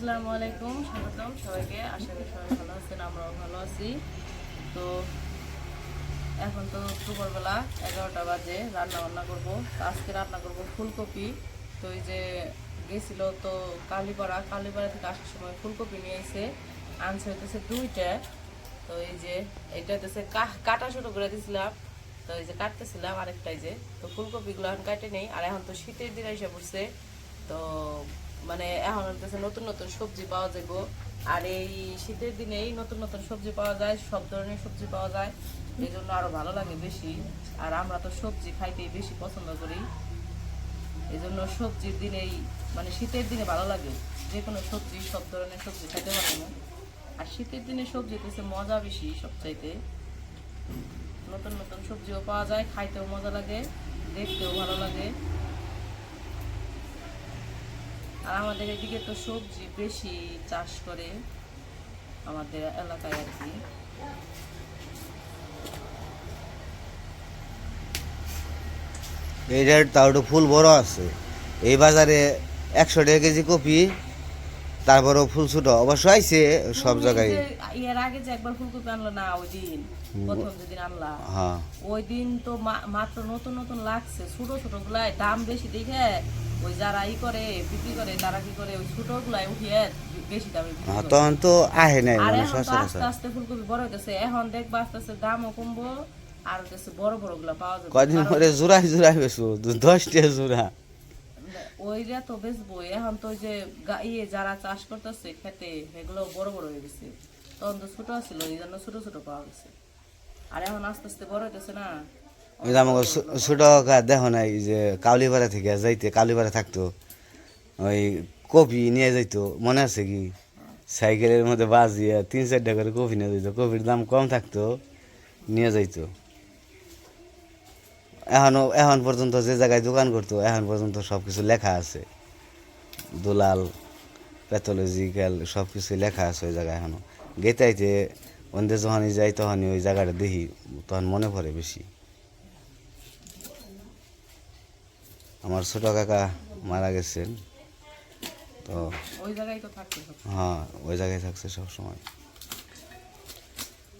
আসসালামু আলাইকুম, স্বাগতম সবাইকে। আশা করি সবাই ভালো আছেন, আমরাও ভালো আছি। তো এখন তো দুপুরবেলা এগারোটা বাজে রান্না বান্না করব আজকে রান্না করব ফুলকপি। তো এই যে তো কালীপাড়া কালীপাড়া থেকে আসার সময় ফুলকপি নিয়ে এসে আনছে হইতেছে দুইটা। তো এই যে এটা হইতেছে কাটা শুরু করে দিছিলাম। তো এই যে কাটতেছিলাম আরেকটাই যে। তো ফুলকপিগুলো এখন কাটে নেই, আর এখন তো শীতের দিন এসে পড়ছে। তো মানে এখন হচ্ছে নতুন নতুন সবজি পাওয়া যাবে আর এই শীতের দিনেই নতুন নতুন সবজি পাওয়া যায়, সব ধরনের সবজি পাওয়া যায়। এই জন্য আরও ভালো লাগে বেশি। আর আমরা তো সবজি খাইতেই বেশি পছন্দ করি। এই জন্য সবজির দিনেই মানে শীতের দিনে ভালো লাগে। যে কোনো সবজি, সব ধরনের সবজি খাইতে পারব। না আর শীতের দিনে সবজি হচ্ছে মজা বেশি সবচাইতে। নতুন নতুন সবজিও পাওয়া যায়, খাইতেও মজা লাগে, দেখতেও ভালো লাগে। আর আমাদের এদিকে তো সবজি বেশি চাষ করে আমাদের এলাকায় আর কি। এইটার তাও একটু ফুল বড় আছে। এই বাজারে একশো টাকা কেজি কপি তারপরেও ফুল ছোট। অবশ্য আইছে সব জায়গায়। এর আগে যে একবার ফুলকপি আনলো না ওই দিন প্রথম যেদিন আনলা। হ্যাঁ। ওই দিন তো মাত্র নতুন নতুন লাগছে ছোট ছোট গুলাই দাম বেশি দেখে ওই যারা ই করে বিক্রি করে তারা কি করে ওই ছোট উঠিয়ে বেশি দামে বিক্রি হ্যাঁ, করে। তখন তো আহে নাই আর এখন আস্তে আস্তে ফুলকপি বড় হইতেছে এখন দেখবা আস্তে আস্তে দামও কমবো আর হইতেছে বড় বড়গুলা পাওয়া যাবে। কয়দিন পরে জোড়াই জোড়াই বেশু দশটা জোড়া। ওইটা তো বেচবো এখন তো যে ইয়ে যারা চাষ করতেছে খেতে এগুলো বড় বড় হয়ে গেছে। তখন তো ছোট ছিল এই জন্য ছোট ছোট পাওয়া গেছে। আর এখন আস্তে আস্তে বড় হইতেছে না। ওই যে আমাকে ছোট দেখো নাই যে কাউলিপাড়া থেকে যাইতে, কাউলিপাড়া থাকতো। ওই কপি নিয়ে যাইতো, মনে আছে কি? সাইকেলের মধ্যে বাজিয়ে তিন চারটা করে কপি নিয়ে যাইতো, কপির দাম কম থাকতো, নিয়ে যাইতো। এখনও, এখন পর্যন্ত যে জায়গায় দোকান করতো, এখন পর্যন্ত সব কিছু লেখা আছে। দুলাল, প্যাথোলজিক্যাল সব কিছু লেখা আছে ওই জায়গায় এখনও। গেতাইতে অন্ধে যখনই যাই তখনই ওই জায়গাটা দেখি, তখন মনে পড়ে বেশি। আমার ছোট কাকা মারা গেছেন। তো হ্যাঁ ওই জায়গায় থাকছে সব সময়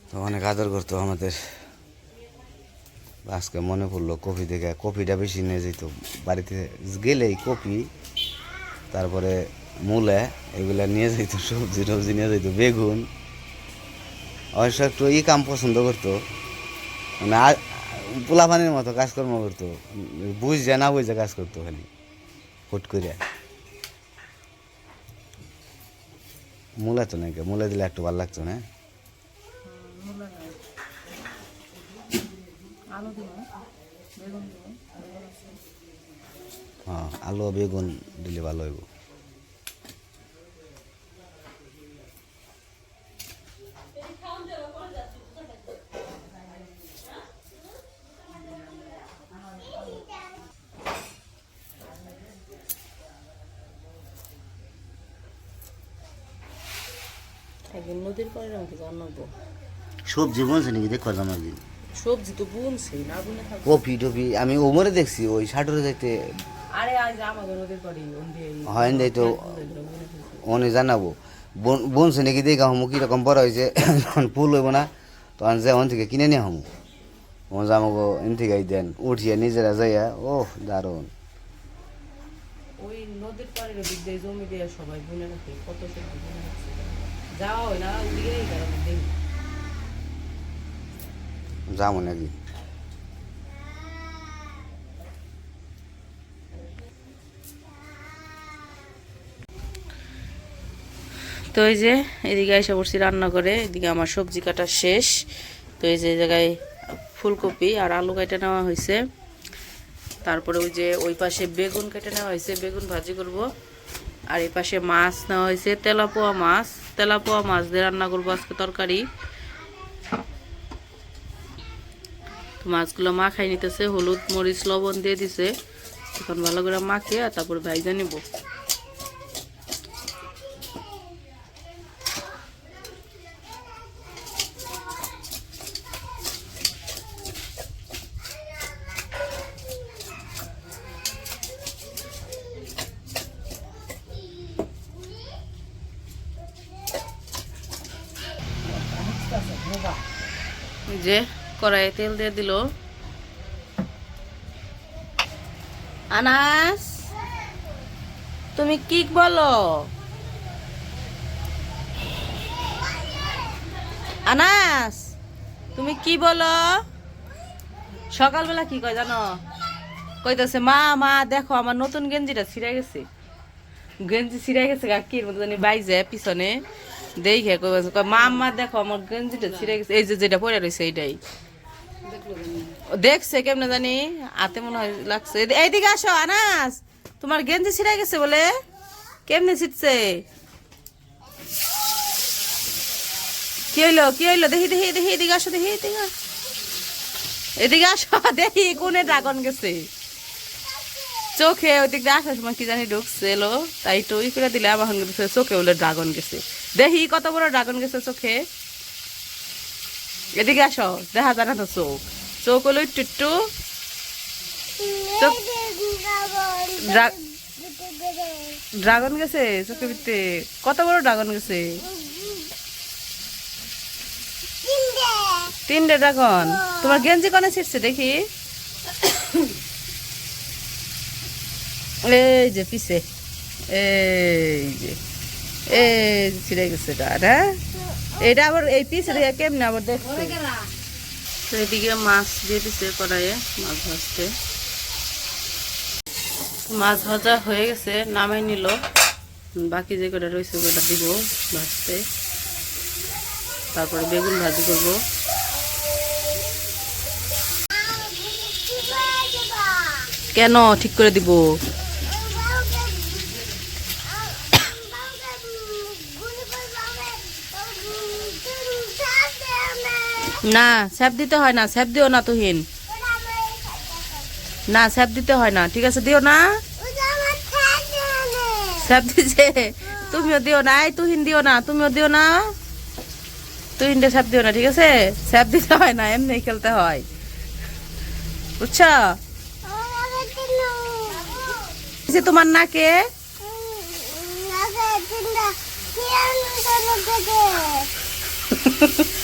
তো অনেক আদর করতো আমাদের। আজকে মনে পড়ল কফি দেখে কফিটা বেশি নিয়ে যেত। বাড়িতে গেলেই কপি তারপরে মূলা এগুলা নিয়ে যেত সবজি টবজি নিয়ে যেত বেগুন। অবশ্য একটু ই কাম পছন্দ করতো। মানে পোলাপানির মতো কাজকর্ম করতো। বুঝছে না বুঝে কাজ করতো খালি, হুট করে মূলা তো নাকি, মূলা দিলে একটু ভালো লাগতো না। হ্যাঁ আলু বেগুন দিলে ভালো হইব একদিন নদীর পরে আমাকে জানাব সবজি বুনছে নাকি দেখো আমার দিন সবজি তো বুনছে না বুনে থাকব কপি টপি আমি ওমরে দেখছি ওই সাটরে দেখতে। আরে আজ আমাদের নদীর পরে হয় নাই তো অনে জানাব। বন- বুনছে নাকি দেখা হমু কীরকম বড় হয়েছে যখন ফুল হইব না তখন যে ওন থেকে কিনে নিয়ে হমু। ও আমাকে এন থেকে দেন উঠিয়ে নিজেরা যাইয়া ও দারুণ। ওই নদীর পাড়ের দিক দিয়ে জমি দিয়ে সবাই বুনে রাখে কত সবজি বুনে যাওয়া হয় না দেখি যাব নাকি? তো এই যে, এদিকে এসে পড়ছি রান্না করে, এদিকে আমার সবজি কাটা শেষ। তো এই যে জায়গায় ফুলকপি আর আলু কেটে নেওয়া হয়েছে তারপরে ওই যে, ওই পাশে বেগুন কেটে নেওয়া হয়েছে বেগুন ভাজি করব। আর এই পাশে মাছ নেওয়া হয়েছে তেলাপোয়া মাছ। তেলাপোয়া মাছ দিয়ে রান্না করব আজকে তরকারি। মাছগুলো মাখাই নিতেছে হলুদ মরিচ লবণ দিয়ে দিছে এখন ভালো করে মাখে আর তারপর ভাইজা নিব যে. কড়াইয়ে তেল দিয়ে দিল। আনাস তুমি কি বলো? আনাস তুমি কি বলো? সকালবেলা কি কয় জানো? কইতেছে মা মা দেখো আমার নতুন গেঞ্জিটা ছিঁড়ে গেছে। গেঞ্জি ছিঁড়ে গেছে কাকির মতো জানি বাইজে পিছনে। দেখে কয়, মা মা দেখো আমার গেঞ্জিটা ছিঁড়ে গেছে। এই যে যেটা পরে রয়েছে এইটাই। দেখছে কেমনে জানি? হাতে মনে হয় লাগছে। এইদিকে আসো, আনাস। তোমার গেঞ্জি ছিঁড়ে গেছে বলে? কেমনে ছিটছে কি হইল কি হইল? দেখি দেখি দেখি, এদিকে আসো, দেখি, এদিকে। এদিকে আসো, দেখি কোনে ড্রাগন গেছে। চোখে ওদিক দিয়ে আসার সময় কি জানি ঢুকছে, এলো। তাই তো ই করে দিলে আমার চোখে বলে ড্রাগন গেছে। দেখি কত বড় ড্রাগন গেছে চোখে। এদিকে আসো, দেখা যায় না তো চোখ। চোখ হলো চোখ ড্রাগন গেছে চোখের ভিতরে। কত বড় ড্রাগন গেছে? তিনটে ড্রাগন। তোমার গেঞ্জি কনে ছিটছে দেখি। এই যে পিছে। এই যে, এই ছিঁড়ে গেছে এটা হ্যাঁ? এটা আবার এই পিছে দেখে কেমনে আবার দেখছে? তো এদিকে মাছ দিয়ে দিছে কড়াইয়ে, মাছ ভাজতে। মাছ ভাজা হয়ে গেছে, নামাই নিল। বাকি যে কটা রয়েছে ওটা দিব ভাজতে। তারপরে বেগুন ভাজি করব। কেন ঠিক করে দিব? না স্যাপ দিতে হয় না স্যাপ দিও না তুহিন। না স্যাপ দিতে হয় না ঠিক আছে দিও না। স্যাপ দিছে তুমিও দিও না এই তুহিন দিও না তুমিও দিও না। তুহিনটা স্যাপ দিও না ঠিক আছে? স্যাপ দিতে হয় না এমনি খেলতে হয়। বুঝছ? তোমার নাকে। আর চো-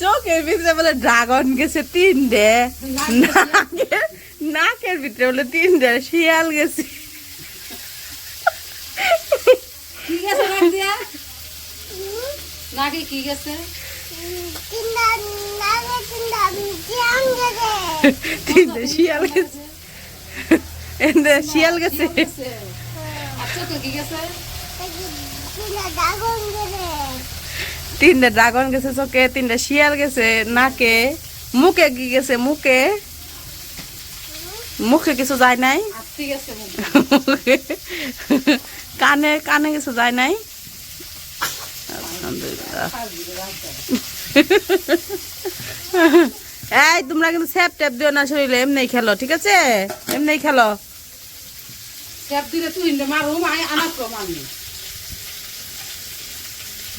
চোখের ভিতরে বলে ড্রাগন গেছে তিনটে নাকের নাকের ভিতরে বলে তিনটে শিয়াল গেছে কি গেছে নাক নাকে কি গেছে তিনটে শিয়াল গেছে এনে শিয়াল গেছে তিনটে ড্রাগন গেছে চোখে তিনটে শিয়াল গেছে নাকে মুখে কি গেছে মুখে মুখে কিছু যায় নাই কানে কানে কিছু যায় নাই এই তোমরা কিন্তু স্যাপ ট্যাপ দিও না শরীরে এমনি খেলো ঠিক আছে? এমনি খেলো স্যাপ দিলে তুই ইন্ডে মারো মাই আনাস তো মারনি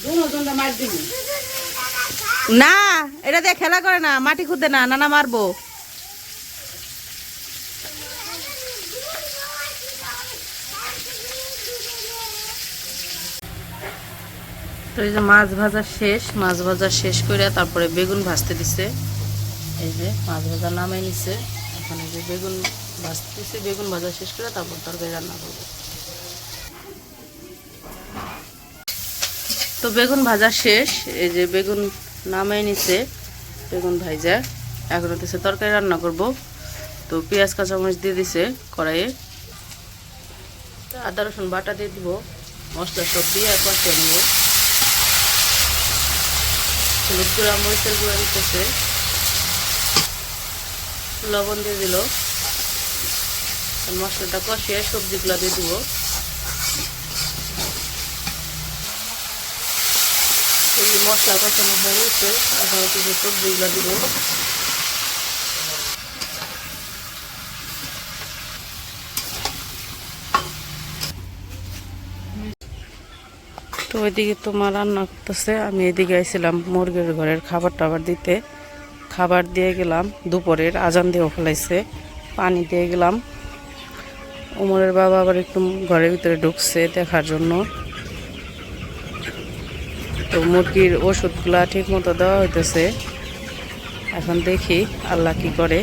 দুনো মার দিবি। না এটা দিয়ে খেলা করে না মাটি খুঁদে না নানা মারবো। তো এই যে মাছ ভাজা শেষ মাছ ভাজা শেষ করে তারপরে বেগুন ভাজতে দিছে। এই যে মাছ ভাজা নামে নিছে। এখন যে বেগুন ভাজতে দিছে বেগুন ভাজা শেষ করে তারপর তরকারি রান্না করব। তো বেগুন ভাজা শেষ, এই যে বেগুন নামাই নিছে, বেগুন ভাইজা, এখন হচ্ছে তরকারি রান্না করব। তো পেঁয়াজ, কাঁচামরিচ দিয়ে দিছে কড়াইয়ে। আদা, রসুন বাটা দিয়ে দিব, মশলা সব দিয়ে কষিয়ে নেব। হলুদ গুঁড়া, মরিচের গুঁড়া দিতেছে। লবণ দিয়ে দিল। মশলাটা কষিয়ে সবজিগুলো দিয়ে দিব। মশলা কষানো হয়ে গেছে, এখন যে সবজিগুলো দিব। তো ওইদিকে তোমার রান্না করতেছে, আমি এদিকে আইছিলাম মুরগির ঘরের খাবার টাবার দিতে। খাবার দিয়ে গেলাম, দুপুরের আজান দিয়ে ফেলাইছে, পানি দিয়ে গেলাম। উমরের বাবা আবার একটু ঘরের ভিতরে ঢুকছে দেখার জন্য। তো মুরগির ওষুধগুলা ঠিক মতো দেওয়া হইতেছে। এখন দেখি আল্লাহ কি করে।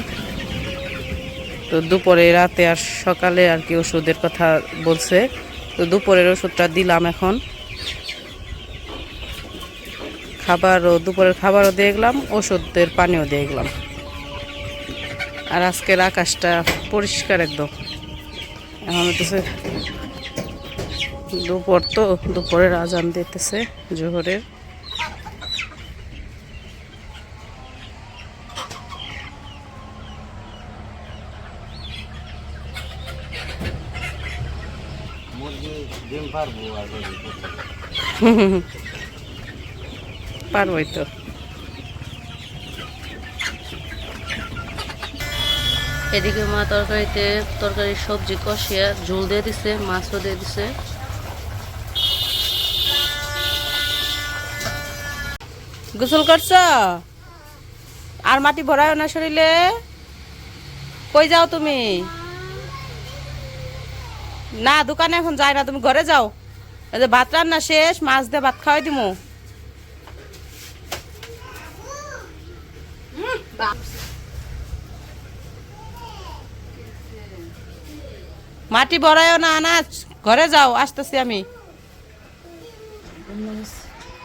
তো দুপুরে রাতে আর সকালে আর কি ওষুধের কথা বলছে। তো দুপুরের ওষুধটা দিলাম এখন। খাবারও দুপুরের খাবারও দিয়ে গেলাম ওষুধের পানিও দিয়ে গেলাম। আর আজকের আকাশটা পরিষ্কার একদম। এখন হইতেছে দুপুর তো দুপুরের আজান দিতেছে জোহরের। মুরগি ডিম পারব আর পারবই তো এদিকে মা তরকারিতে তরকারির সবজি কষিয়ে ঝোল দিয়ে দিছে মাছও দিয়ে দিছে। গোসল করছ? আর মাটি ভরায় না শরীরে? কই যাও তুমি? না দোকানে এখন যায় না তুমি ঘরে যাও। এই যে ভাত রান্না শেষ মাছ দিয়ে ভাত খাওয়াই দিমু। মাটি ভরায়ও না আনাজ। ঘরে যাও আসতেছি আমি।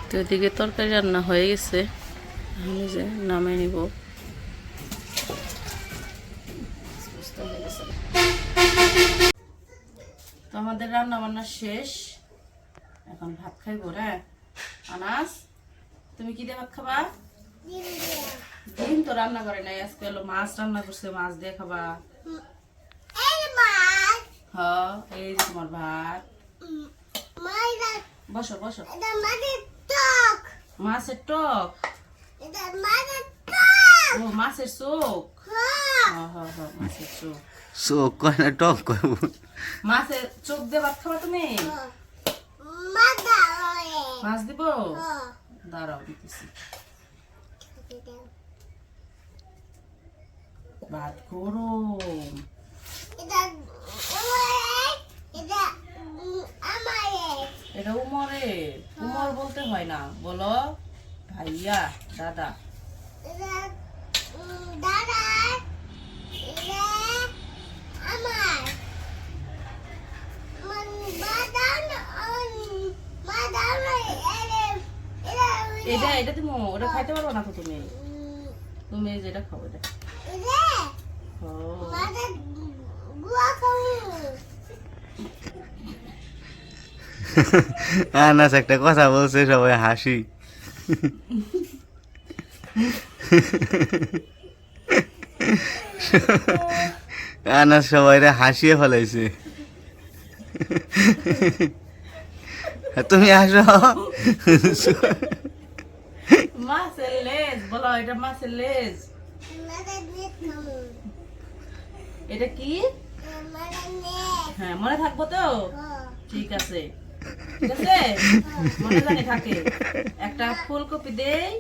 তো এদিকে তরকারি রান্না হয়ে গেছে। আমি যে নামে নিব। তো আমাদের রান্না বান্না শেষ। এখন ভাত খাইবো হ্যাঁ? আনাস তুমি কি দিয়ে ভাত খাবা? ডিম তো রান্না করে নাই আজকে হলো মাছ রান্না করছে মাছ দিয়ে খাবা। হ্যাঁ এই তোমার ভাত। বসো বসো। মাছের টক। ও মাছের চোখ? হ্যাঁ। হ্যাঁ হ্যাঁ মাছের চোখ। চোখ কয় না টক কয়? মাছের চোখ দিয়ে ভাত খাবা তুমি? মাছ দিব? দাঁড়াও দিতেছি। ভাত গরম। এটা উমরে উমর বলতে হয় না। বলো ভাইয়া দাদা। এটা এটা তুমি ওটা খাইতে পারব না তো তুমি? তুমি এই যে এটা খাও এটা। ও, আনাস, একটা কথা বলছে, সবাই হাসি। আনাস সবাই হাসিয়ে ফেলাইছে। তুমি আসো মাছের লেজ, বলো, এটা মাছের লেজ। এটা কি? হ্যাঁ মনে থাকব তো? ঠিক আছে। একটা ফুলকপি দেই।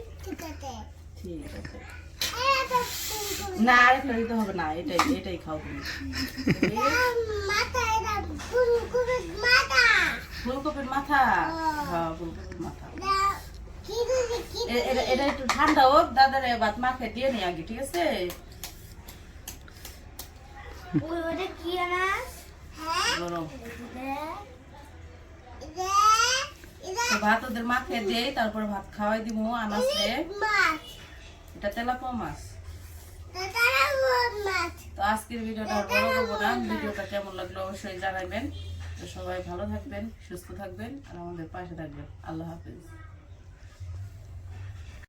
ঠিক আছে। না হবে না, এটাই এটাই খাও তুমি। ফুলকপির মাথা? হ্যাঁ ফুলকপির মাথা। এটা একটু ঠান্ডা হোক, দাদারে ভাত মাখে, দিয়ে নি আগে, ঠিক আছে? ভাত ওদের মাখে দেই তারপরে ভাত খাওয়াই দিব আনাসে। এটা তেলাপোয়া মাছ। তো আজকের ভিডিওটা বড় করব না। ভিডিওটা কেমন লাগল অবশ্যই জানাবেন তো সবাই ভালো থাকবেন সুস্থ থাকবেন আর আমাদের পাশে থাকবেন। আল্লাহ হাফিজ।